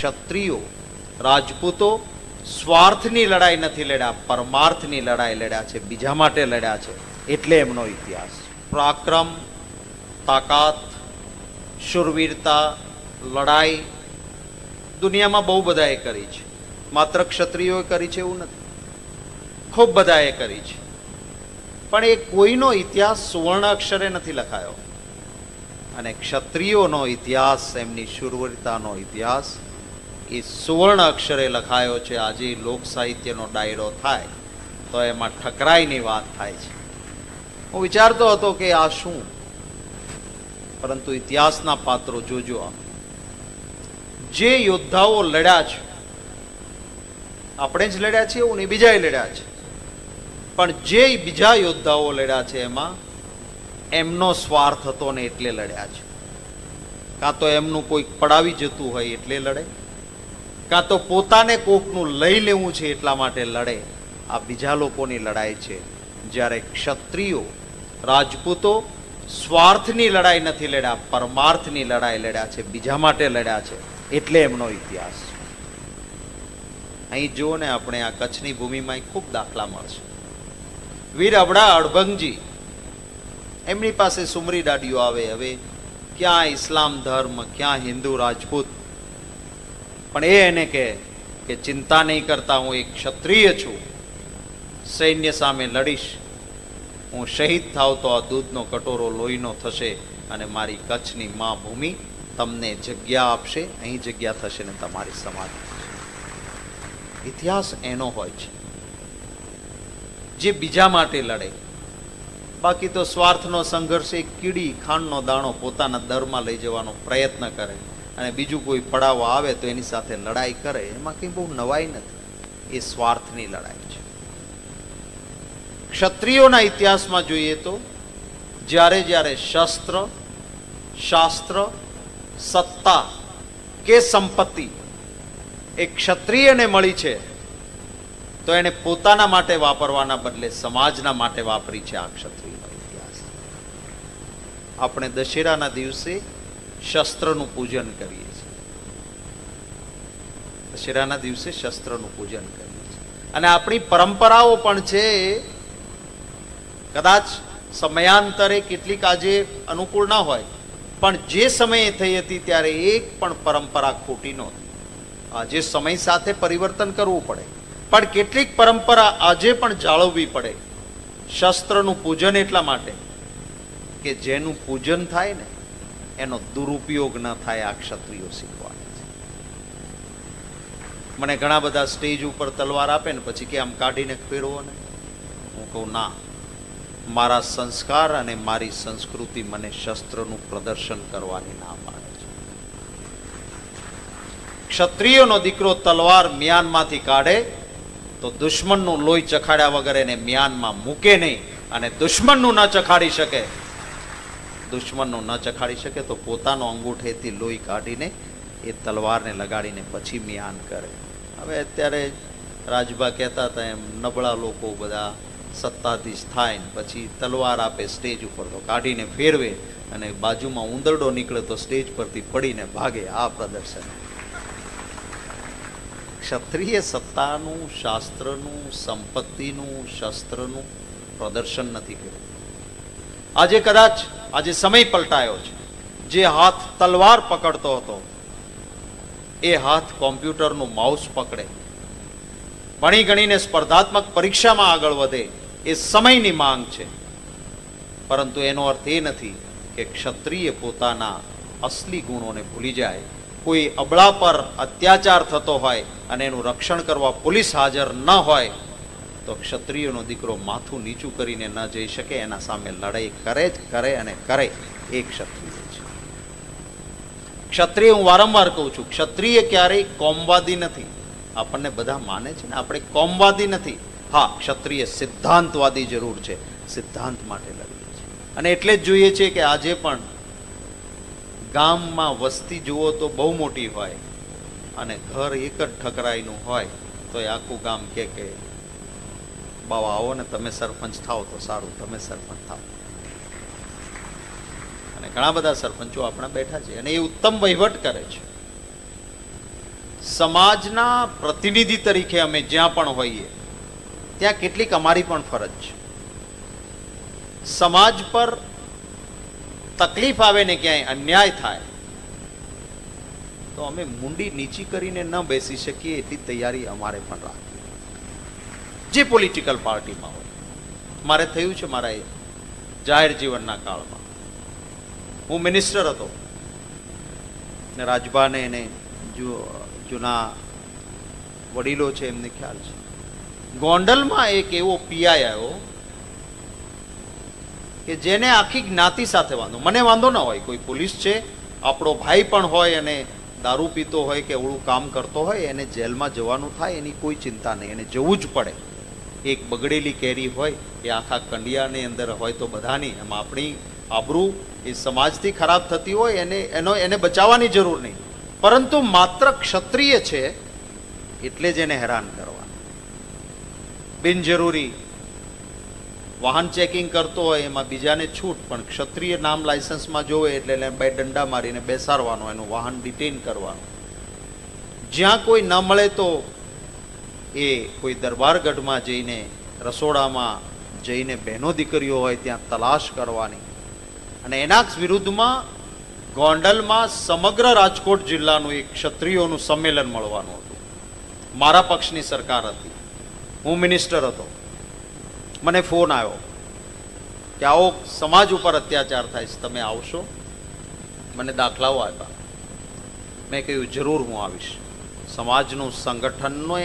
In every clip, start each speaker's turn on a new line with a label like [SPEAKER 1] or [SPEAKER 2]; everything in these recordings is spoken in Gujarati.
[SPEAKER 1] ક્ષત્રિયો, રાજપૂતો સ્વાર્થની લડાઈ નથી લડ્યા, પરમાર્થની લડાઈ લડ્યા છે, બીજા માટે લડ્યા છે. એટલે એમનો ઇતિહાસ. પરાક્રમ, તાકાત, શુરવીરતા, લડાઈ દુનિયામાં બહુ બધાએ કરી છે. માત્ર ક્ષત્રિયોએ કરી છે એવું નથી. ખૂબ બધાએ કરી છે. પણ એ કોઈનો ઇતિહાસ સુવર્ણ અક્ષરે નથી લખાયો. અને ક્ષત્રિયોનો ઇતિહાસ, એમની શુરવીરતાનો ઇતિહાસ એ સુવર્ણ અક્ષરે લખાયો છે, આજે લોક સાહિત્યનો ડાયરો થાય. તો એમાં ઠકરાઈની વાત થાય છે. હું વિચારતો હતો કે આ શું? પરંતુ ઇતિહાસના પાત્રો જોજો આપ જે યોદ્ધાઓ લડ્યા છે, આપણે જ લડ્યા છીએ એવું નહીં, બીજાએ લડ્યા છે. પણ જે બીજા યોદ્ધાઓ લડ્યા છે એમાં, એમનો સ્વાર્થ હતો ને એટલે લડ્યા છે. કાં તો એમનું કોઈક પડાવી જતું હોય એટલે લડે? કાં તો પોતાને કોકનું લઈ લેવું છે એટલા માટે લડે. આ બીજા લોકોની લડાઈ છે. જ્યારે ક્ષત્રિયો રાજપૂતો સ્વાર્થની લડાઈ નથી લડ્યા, પરમાર્થની લડાઈ લડ્યા છે, બીજા માટે લડ્યા છે. એટલે એમનો ઇતિહાસ. અહીં જુઓ ને આપણે આ કચ્છની ભૂમિમાં ખૂબ દાખલા મળશે. વીર અબડા અડભંગજી, એમની પાસે સુમરી દાડીઓ આવે. હવે ક્યાં ઇસ્લામ ધર્મ, ક્યાં હિન્દુ રાજપૂત પણ એ એને કહે કે ચિંતા નહીં કરતા હું એક ક્ષત્રિય છું. સૈન્ય સામે લડીશ. હું શહીદ થાવ તો આ દૂધનો કટોરો લોહીનો થશે અને મારી કચ્છની મા ભૂમિ તમને જગ્યા આપશે. અહીં જગ્યા થશે ને તમારી સમાધિ ઇતિહાસ એનો હોય છે. જે બીજા માટે લડે. બાકી તો સ્વાર્થનો સંઘર્ષ એ કીડી ખાંડનો દાણો પોતાના દરમાં લઈ જવાનો પ્રયત્ન કરે. અને બીજું કોઈ પડાવ આવે તો એની સાથે લડાઈ કરે, એમાં કંઈ બહુ નવાઈ નથી. એ સ્વાર્થની લડાઈ છે. ક્ષત્રિયોના ઇતિહાસમાં જોઈએ તો જ્યારે જ્યારે શસ્ત્ર, શાસ્ત્ર, સત્તા કે સંપત્તિ એ ક્ષત્રિયને મળી છે, તો એને પોતાના માટે વાપરવાના બદલે સમાજના માટે વાપરી છે આ ક્ષત્રિયનો ઇતિહાસ. આપણે દશેરાના દિવસે શસ્ત્રનું પૂજન કરીએ છીએ. દશેરાના દિવસે શસ્ત્રનું પૂજન કરીએ છીએ. અને આપણી પરંપરાઓ પણ છે, કદાચ સમયાંતરે કેટલીક આજે અનુકૂળ ના હોય, પણ જે સમયે થઈ હતી ત્યારે એક પણ પરંપરા ખોટી નહોતી આજે સમય સાથે પરિવર્તન કરવું પડે. પણ કેટલીક પરંપરા આજે પણ જાળવવી પડે. શસ્ત્રનું પૂજન એટલા માટે કે જેનું પૂજન થાય ને એનો દુરુપયોગ ન થાય આ ક્ષત્રિયો શીખવાડે મને ઘણા બધા સ્ટેજ ઉપર તલવાર આપે ને પછી કે આમ કાઢીને ફેરવો ને. હું કહું, ના. મારા સંસ્કાર અને મારી સંસ્કૃતિ મને શસ્ત્રનું પ્રદર્શન કરવાની ના પાડે છે. ક્ષત્રિયોનો દીકરો તલવાર મ્યાનમાંથી કાઢે તો દુશ્મનનું લોહી ચખાડ્યા વગર એને મ્યાનમાં મૂકે નહીં અને દુશ્મનનું ન ચખાડી શકે દુશ્મનનું ન ચખાડી શકે તો પોતાનો અંગૂઠેથી લોહી કાઢીને એ તલવારને લગાડીને પછી મિયાન કરે. હવે અત્યારે રાજભા કહેતા હતા એમ, નબળા લોકો બધા સત્તાધીશ થાય ને પછી તલવાર આપે સ્ટેજ ઉપર તો કાઢીને ફેરવે અને બાજુમાં ઉંદરડો નીકળે તો સ્ટેજ પરથી પડીને ભાગે આ પ્રદર્શન. ક્ષત્રિય સત્તાનું, શાસ્ત્રનું, સંપત્તિનું, શસ્ત્રનું પ્રદર્શન નથી કર્યું. આજે કદાચ આજે સમય પલટાયો છે. જે હાથ તલવાર પકડતો હતો, એ હાથ કોમ્પ્યુટરનું માઉસ પકડે. ભણી ગણીને સ્પર્ધાત્મક પરીક્ષામાં આગળ વધે, એ સમયની માંગ છે. પરંતુ એનો અર્થ એ નથી કે ક્ષત્રિય પોતાના અસલી ગુણોને ભૂલી જાય. કોઈ અબળા પર અત્યાચાર થતો હોય અને એનું રક્ષણ કરવા પોલીસ હાજર ન હોય તો ક્ષત્રિયનો દીકરો માથું નીચું કરીને ન જઈ શકે, એના સામે લડાઈ કરે જ કરે અને કરે એ ક્ષત્રિય છે. ક્ષત્રિય હું વારંવાર કહું છું, ક્ષત્રિય ક્યારેય કોમવાદી નથી. આપણને બધા માને છે ને, આપણે કોમવાદી નથી. હા, ક્ષત્રિય સિદ્ધાંતવાદી જરૂર છે, સિદ્ધાંત માટે લડીએ છીએ. અને એટલે જ જોઈએ છે કે આજે પણ ગામમાં વસ્તી જુઓ તો બહુ મોટી હોય અને ઘર એક જ ઠકરાઈનું હોય, તો એ આખું ગામ કે કે બાવા આવો ને તમે સરપંચ થાઓ તો સારું, તમે સરપંચ થાઓ. અને ઘણા બધા સરપંચો આપણા બેઠા છે અને એ ઉત્તમ વહીવટ કરે છે. સમાજના પ્રતિનિધિ તરીકે અમે જ્યાં પણ હોઈએ, ત્યાં કેટલીક અમારી પણ ફરજ છે. સમાજ પર તકલીફ આવે ને ક્યાંય અન્યાય થાય, તો અમે મુંડી નીચી કરીને ન બેસી શકીએ, એટલી તૈયારી અમારે પણ રાખવી જે પોલિટિકલ પાર્ટીમાં હોય. મારે થયું છે મારા એ જાહેર જીવનના કાળમાં. હું મિનિસ્ટર હતો. ને રાજભાને એને જૂના વડીલો છે એમને ખ્યાલ છે. ગોંડલમાં એક એવો પીઆઈ આવ્યો કે જેને આખી જ્ઞાતિ સાથે વાંધો. મને વાંધો ન હોય, કોઈ પોલીસ છે, આપણો ભાઈ પણ હોય અને દારૂ પીતો હોય કે એવડું કામ કરતો હોય, એને જેલમાં જવાનું થાય એની કોઈ ચિંતા નહીં. એને જવું જ પડે. એક બગડેલી કેરી હોય, એ આખા કંડિયાની અંદર હોય તો બધાની, એમાં આપણી આબરૂ એ સમાજથી ખરાબ થતી હોય, એને, એનો, એને બચાવવાની જરૂર નહીં. પરંતુ માત્ર ક્ષત્રિય છે, એટલે જ એને હેરાન કરવા બિનજરૂરી વાહન ચેકિંગ કરતો હોય, એમાં બીજાને છૂટ, પણ ક્ષત્રિય નામ લાયસન્સમાં જોવે એટલે એને બે દંડા મારીને બેસાડવાનો, એનું વાહન ડિટેન કરવાનું. જ્યાં કોઈ ન મળે તો એ કોઈ દરબારગઢમાં જઈને, રસોડામાં જઈને બહેનો દીકરીઓ હોય ત્યાં તલાશ કરવાની. અને એના વિરુદ્ધમાં ગોંડલમાં સમગ્ર રાજકોટ જિલ્લાનું એક ક્ષત્રિયોનું સંમેલન મળવાનું હતું. મારા પક્ષની સરકાર હતી. હું મિનિસ્ટર હતો. મને ફોન આવ્યો કે આવો સમાજ ઉપર અત્યાચાર થાય છે, તમે આવશો? મને દાખલાઓ આપ્યા. મેં કહ્યું, જરૂર હું આવીશ. સમાજનું સંગઠનનો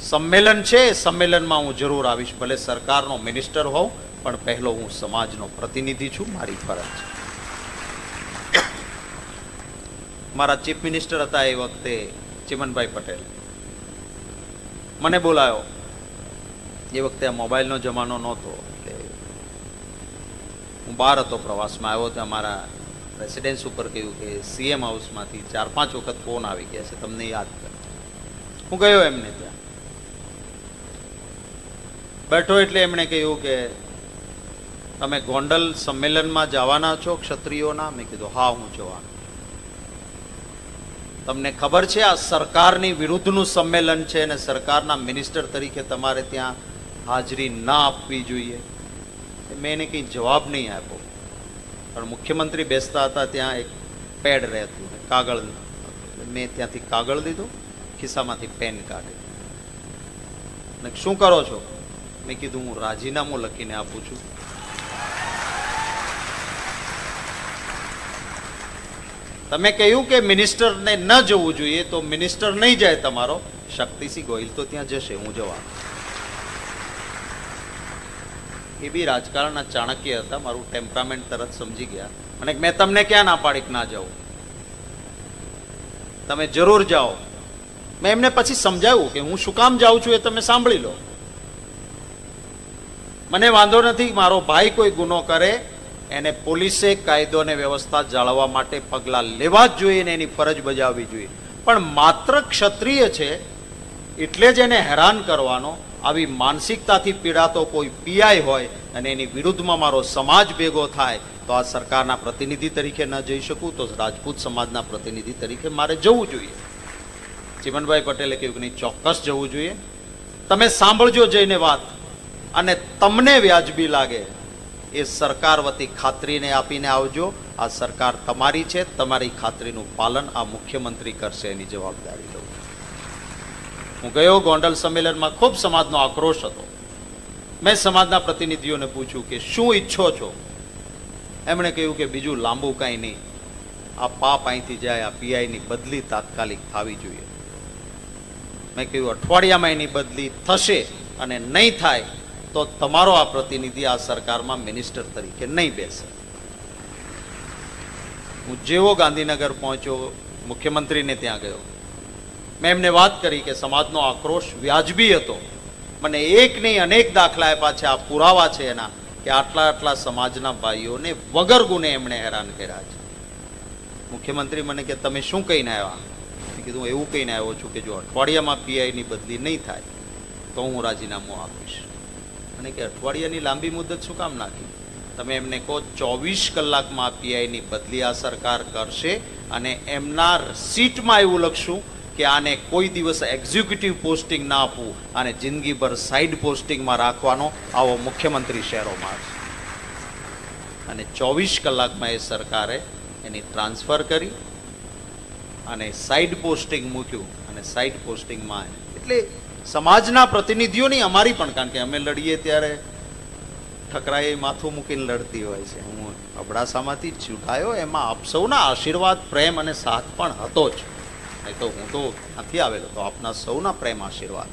[SPEAKER 1] સંમેલન છે, સંમેલનમાં હું જરૂર આવીશ. ભલે સરકારનો મિનિસ્ટર હોઉં, પણ પહેલો હું સમાજનો પ્રતિનિધિ છું. મારી ફરજ છે. મારા ચીફ મિનિસ્ટર હતા એ વખતે ચિમનભાઈ પટેલ. મને બોલાયો. એ વખતે આ મોબાઈલનો જમાનો નહોતો. એટલે હું બહાર હતો પ્રવાસમાં. આવ્યો ત્યાં મારા રેસિડેન્સ ઉપર કહ્યું કે સીએમ હાઉસમાંથી ચાર પાંચ વખત ફોન આવી ગયા છે. તમને યાદ કર. હું ગયો એમને ત્યાં. બેઠો એટલે એમણે કહ્યું કે તમે ગોંડલ સંમેલનમાં જવાના છો ક્ષત્રિયોના? મેં કીધું, હા, હું જવાનો તમને ખબર છે, આ સરકારની વિરુદ્ધનું સંમેલન છે અને સરકારના મિનિસ્ટર તરીકે તમારે ત્યાં હાજરી ના આપવી જોઈએ? મેં એને કંઈ જવાબ નહીં આપ્યો. પણ મુખ્યમંત્રી બેસતા હતા ત્યાં એક પેડ રહેતું કાગળ મેં ત્યાંથી કાગળ લીધું, ખિસ્સામાંથી પેન કાઢ્યું. શું કરો છો? મેં કીધું હું રાજીનામું લખીને આપું છું. તમે કહ્યું કે મિનિસ્ટરને ન જવું જોઈએ, તો મિનિસ્ટર નહીં જાય તમારો. શક્તિસિંહ ગોહિલ તો ત્યાં જશે, હું જવા એ બી રાજકારણના ચાણક્ય હતા, મારું ટેમ્પરામેન્ટ તરત સમજી ગયા. અને મેં તમને ક્યાં ના પાડી ના જાઉં? તમે જરૂર જાઓ. મેં એમને પછી સમજાવ્યું કે હું શું કામ જાઉં છું એ તમે સાંભળી લો. મને વાંધો નથી, મારો ભાઈ કોઈ ગુનો કરે, એને પોલીસે કાયદો અને વ્યવસ્થા જાળવવા માટે પગલાં લેવા જ જોઈએ ને એની ફરજ બજાવવી જોઈએ. પણ માત્ર ક્ષત્રિય છે, એટલે જ એને હેરાન કરવાનો, આવી માનસિકતાથી પીડાતો કોઈ પીઆઈ હોય અને એની વિરુદ્ધમાં મારો સમાજ ભેગો થાય, તો આ સરકારના પ્રતિનિધિ તરીકે ન જઈ શકું, તો રાજપૂત સમાજના પ્રતિનિધિ તરીકે મારે જવું જોઈએ. ચીમનભાઈ પટેલે કહ્યું કે નહીં, ચોક્કસ જવું જોઈએ. તમે સાંભળજો જઈને વાત. અને તમને વ્યાજબી લાગે, એ સરકાર વતી ખાતરીને આપીને આવજો. આ સરકાર તમારી છે, તમારી ખાતરીનું પાલન આ મુખ્યમંત્રી કરશે એની જવાબદારી લઉં હું ગયો ગોંડલ સંમેલનમાં, ખૂબ સમાજનો આક્રોશ હતો. મેં સમાજના પ્રતિનિધિઓને પૂછ્યું કે શું ઈચ્છો છો? એમણે કહ્યું કે બીજું લાંબુ કાંઈ નહીં. આ પાપ અહીંથી જાય, આ પીઆઈની બદલી તાત્કાલિક થવી જોઈએ. મેં કહ્યું, અઠવાડિયામાં એની બદલી થશે અને નહીં થાય તો તમારો આ પ્રતિનિધિ આ સરકારમાં મિનિસ્ટર તરીકે નહીં બેસે. હું જેવો ગાંધીનગર પહોંચ્યો, મુખ્યમંત્રીને ત્યાં ગયો, મેં એમને વાત કરી કે સમાજનો આક્રોશ વ્યાજબી હતો. મને એક નહીં, અનેક દાખલા આપ્યા છે, આ પુરાવા છે એના, કે આટલા આટલા સમાજના ભાઈઓને વગર ગુને એમણે હેરાન કર્યા છે. મુખ્યમંત્રી મને કે, તમે શું કહીને આવ્યા? મેં કીધું એવું કહીને આવ્યો છું કે જો અઠવાડિયામાં પીઆઈની બદલી નહીં થાય, તો હું રાજીનામું આપીશ. અને કે અઠવાડિયાની લાંબી મુદત શું કામ નાખી? તમે એમને કહો, ચોવીસ કલાકમાં પીઆઈની બદલી આ સરકાર કરશે અને એમના સીટમાં એવું લખશું કે આને કોઈ દિવસ એક્ઝિક્યુટિવ પોસ્ટિંગ ના આપવું અને જિંદગીભર સાઈડ પોસ્ટિંગમાં રાખવાનો આવો મુખ્યમંત્રી શહેરોમાં છે. અને ચોવીસ કલાકમાં એ સરકારે એની ટ્રાન્સફર કરી અને સાઇડ પોસ્ટિંગ મૂક્યું. અને સાઈડ પોસ્ટિંગમાં એટલે સમાજના પ્રતિનિધિઓની અમારી પણ, કારણ કે અમે લડીએ ત્યારે ઠકરાએ માથું મૂકીને લડતી હોય છે. હું અબડાસામાંથી ચૂંટાયો એમાં આપ સૌના આશીર્વાદ, પ્રેમ અને સાથ પણ હતો જ. નહીં તો હું તો નથી આવેલો. તો આપના સૌના પ્રેમ આશીર્વાદ.